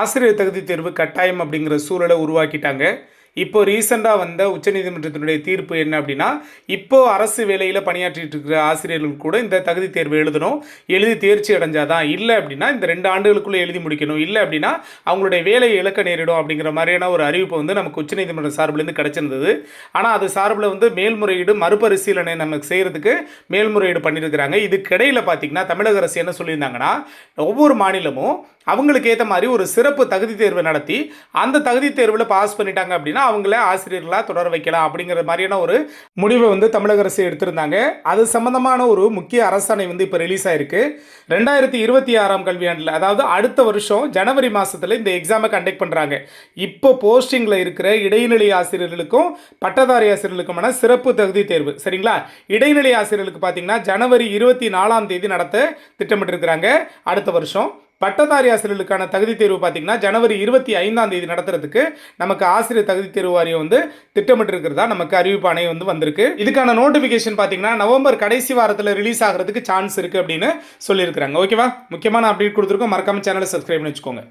ஆசிரியர் தகுதி தேர்வு கட்டாயம் அப்படிங்கிற சூழலை உருவாக்கிட்டாங்க. இப்போ ரீசெண்டாக வந்த உச்சநீதிமன்றத்தினுடைய தீர்ப்பு என்ன அப்படின்னா இப்போ அரசு வேலையில் பணியாற்றிட்டு இருக்கிற ஆசிரியர்கள் கூட இந்த தகுதி தேர்வு எழுதணும் எழுதி தேர்ச்சி அடைஞ்சாதான். இல்லை அப்படின்னா இந்த ரெண்டு ஆண்டுகளுக்குள்ளே எழுதி முடிக்கணும். இல்லை அப்படின்னா அவங்களுடைய வேலையை இழக்க நேரிடும் அப்படிங்கிற மாதிரியான ஒரு அறிவிப்பு வந்து நமக்கு உச்சநீதிமன்ற சார்பிலேருந்து கிடச்சிருந்தது. ஆனால் அது சார்பில் வந்து மேல்முறையீடு மறுபரிசீலனை நமக்கு செய்கிறதுக்கு மேல்முறையீடு பண்ணியிருக்கிறாங்க. இதுக்கிடையில் பார்த்தீங்கன்னா தமிழக அரசு என்ன சொல்லியிருந்தாங்கன்னா ஒவ்வொரு மாநிலமும் அவங்களுக்கு ஏற்ற மாதிரி ஒரு சிறப்பு தகுதி தேர்வு நடத்தி அந்த தகுதி தேர்வில் பாஸ் பண்ணிட்டாங்க அப்படின்னா அவங்கள ஆசிரியர்களாக தொடர வைக்கலாம் அப்படிங்கிற மாதிரியான ஒரு முடிவை வந்து தமிழக அரசு எடுத்திருந்தாங்க. அது சம்பந்தமான ஒரு முக்கிய அரசாணை வந்து இப்போ ரிலீஸ் ஆயிருக்கு. ரெண்டாயிரத்தி இருபத்தி ஆறாம் கல்வியாண்டில் அதாவது அடுத்த வருஷம் ஜனவரி மாதத்தில் இந்த எக்ஸாமை கண்டக்ட் பண்ணுறாங்க இப்போ போஸ்டிங்கில் இருக்கிற இடைநிலை ஆசிரியர்களுக்கும் பட்டதாரி ஆசிரியர்களுக்குமான சிறப்பு தகுதி தேர்வு சரிங்களா? இடைநிலை ஆசிரியர்களுக்கு பார்த்தீங்கன்னா ஜனவரி இருபத்தி நாலாம் தேதி நடத்த திட்டமிட்டிருக்கிறாங்க. அடுத்த வருஷம் பட்டதாரி ஆசிரியர்களுக்கான தகுதி தேர்வு பார்த்தீங்கன்னா ஜனவரி இருபத்தி ஐந்தாம் தேதி நடத்துறதுக்கு நமக்கு ஆசிரியர் தகுதி தேர்வு வாரியம் வந்து திட்டமிட்டிருக்கிறதா நமக்கு அறிவிப்பாணை வந்து வந்திருக்கு. இதுக்கான நோட்டிஃபிகேஷன் பார்த்தீங்கன்னா நவம்பர் கடைசி வாரத்தில் ரிலீஸ் ஆகிறதுக்கு சான்ஸ் இருக்குது அப்படின்னு சொல்லியிருக்கிறாங்க. ஓகேவா முக்கியமான அப்டேட் கொடுத்துருக்கோம். மறக்காம சேனலை சப்ஸ்கிரைப் பண்ணி வச்சுக்கோங்க.